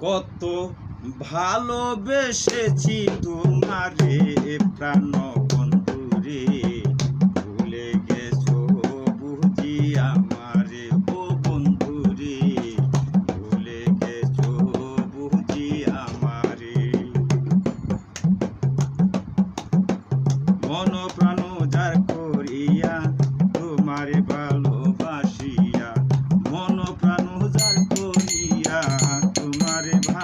কত ভালোবেসেছি তোমারে প্রাণ বন্ধুরে ভুলে গেছো বুঝি আমারে, ও বন্ধুরে ভুলে গেছো বুঝি আমারে। মন প্রাণ যার করিয়া তোমারে ভালোবাসিয়া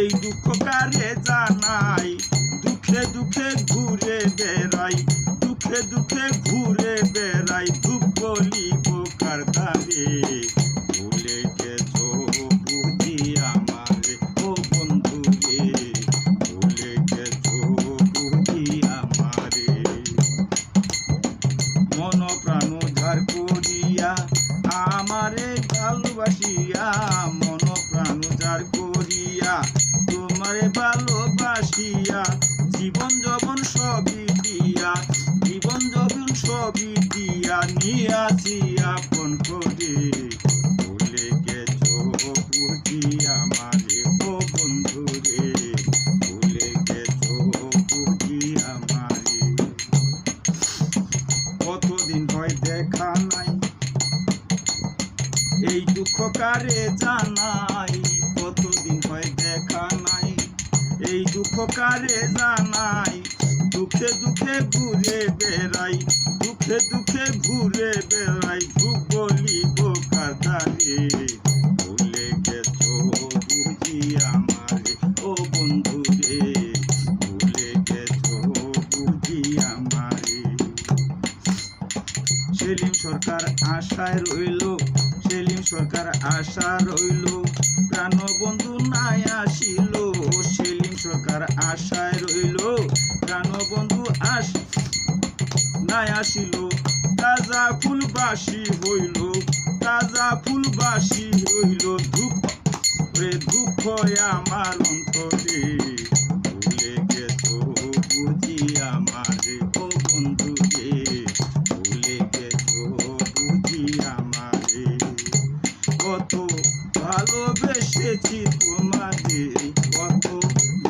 এই দুঃখ কারে জানাই? দুঃখে দুঃখে ঘুরে বেড়াই, দুঃখে দুঃখে ঘুরে বেড়াই দুঃখ বলিব কার দারে ভুলে গেছো বুঝি আমারে, ও বন্ধু রে ভুলে গেছো বুঝি মন প্রাণ ধার করিয়া, আমারে ভালোবাসিয়া জীবন যবন সবই দিয়া, জীবন যবন সবই দিয়া নিয়াছি আপন করে। ভুলে গেছো বুঝি আমারে ও বন্ধু রে ভুলে গেছো বুঝি আমারে। কতদিন হয় দেখা নাই, এই দুঃখ কারে জানাই? এই দুঃখ কারে জানাই, দুঃখে দুঃখে ঘুরে বেড়াই, দুঃখে দুঃখে ঘুরে বেড়াই দুঃখ বলিব কাদারে ভুলে গেছো বুঝি আমারে, ও বন্ধু রে ভুলে গেছো বুঝি আমারে। সেলিম সরকার আশায় রইল, সেলিম সরকার আশা রইল প্রাণ বন্ধু নাই আসিল সরকার আশায় রইল প্রাণ বন্ধু আস নাই আসিল। তাজা ফুলবাসী হইল, তাজা ফুলবাসী হইল দুঃখ রে দুঃখ আমার অন্তরে ভুলে বুঝি আমারে ও ভুলে বুঝি কত ভালোবেসেছি